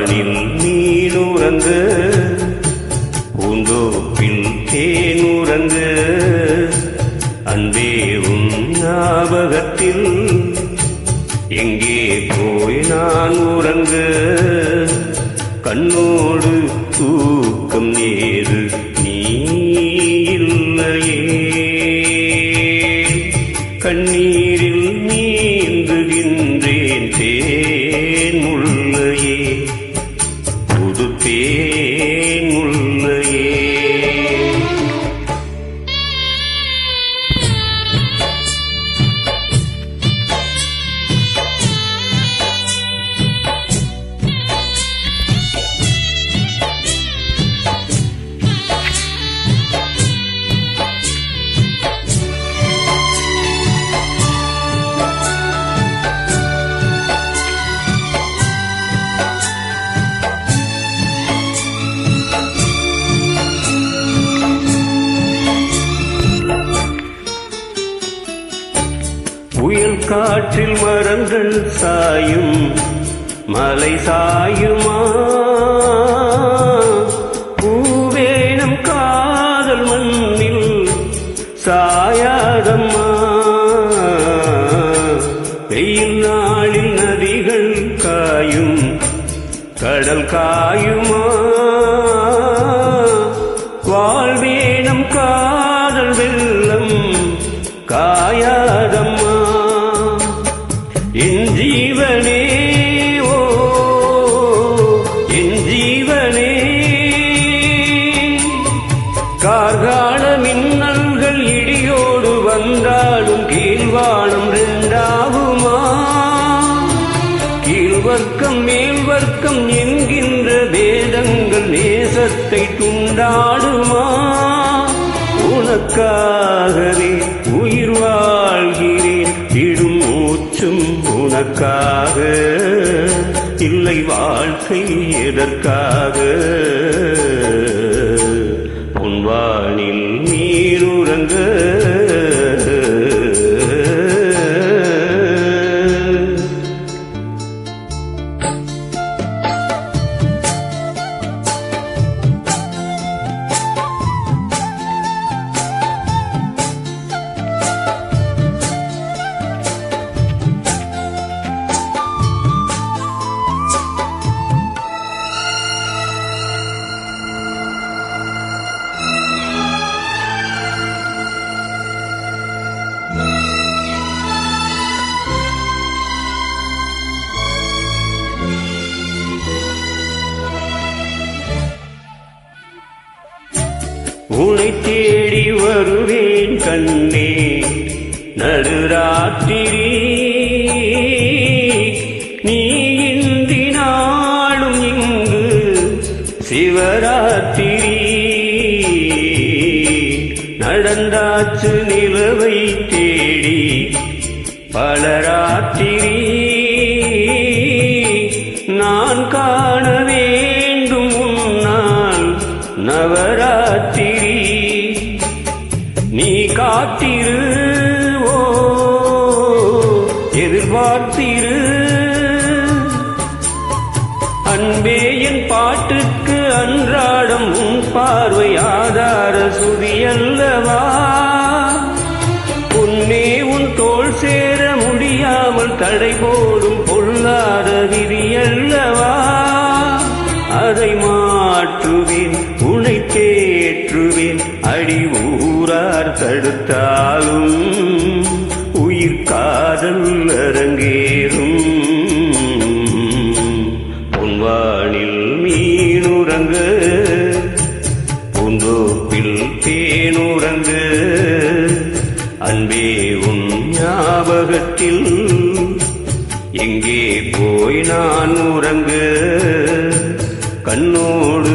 பொன்வானில் நீனுறங்கு பூந்தோப்பில் தேனுறங்கு அன்பே உன் ஞாபகத்தில் எங்கே போய் நான் உறங்கு. கண்ணோடு தூக்கம் நேரு நீ இல்லை. पे புயல் காற்றில் மரங்கள் சாயும் மலை சாயுமா? பூவேனம் காதல் மண்ணில் சாயாதம்மா? வெயில் நாளில் நதிகள் காயும் கடல் காயுமா? வாழ்வேனம் காதல் வெள்ளம் காயாதம்மா? கார்கால மின்னல்கள் இடியோடு வந்தாலும் கீழ்வானம் ரெண்டாகுமா? கீழ்வர்க்கம் மேல்வர்க்கம் என்கின்ற வேதங்கள் நேசத்தை துண்டாடுமா? உனக்காகவே உயிர் வாழ்கிறேன் இடும் மூச்சும் உனக்காக. இல்லை வாழ்க்கை எதற்காக? உனை தேடி வருவேன் கண்ணே. நடுராத்திரி நீ இன்றி நாளும் இங்கு சிவராத்திரி. நடந்தாச்சு நிலவை தேடி பல ராத்திரி காத்திரு ஓ எதிர்பார்த்திரு. அன்பே என் பாட்டுக்கு அன்றாடம் உன் பார்வை ஆதார சுதியல்லவா உன்னே உன் தோள் சேர முடியாமல் தடை போடும் பொல்லாத விதியல்லவா அதை மாற்றுவேன். தடுத்தாலும் உயிர் காதல் அரங்கேறும். பொன்வானில் மீனுறங்க பூந்தோப்பில் தேனுறங்கு அன்பே உன் ஞாபகத்தில் எங்கே போய் நான் உறங்கு? கண்ணோடு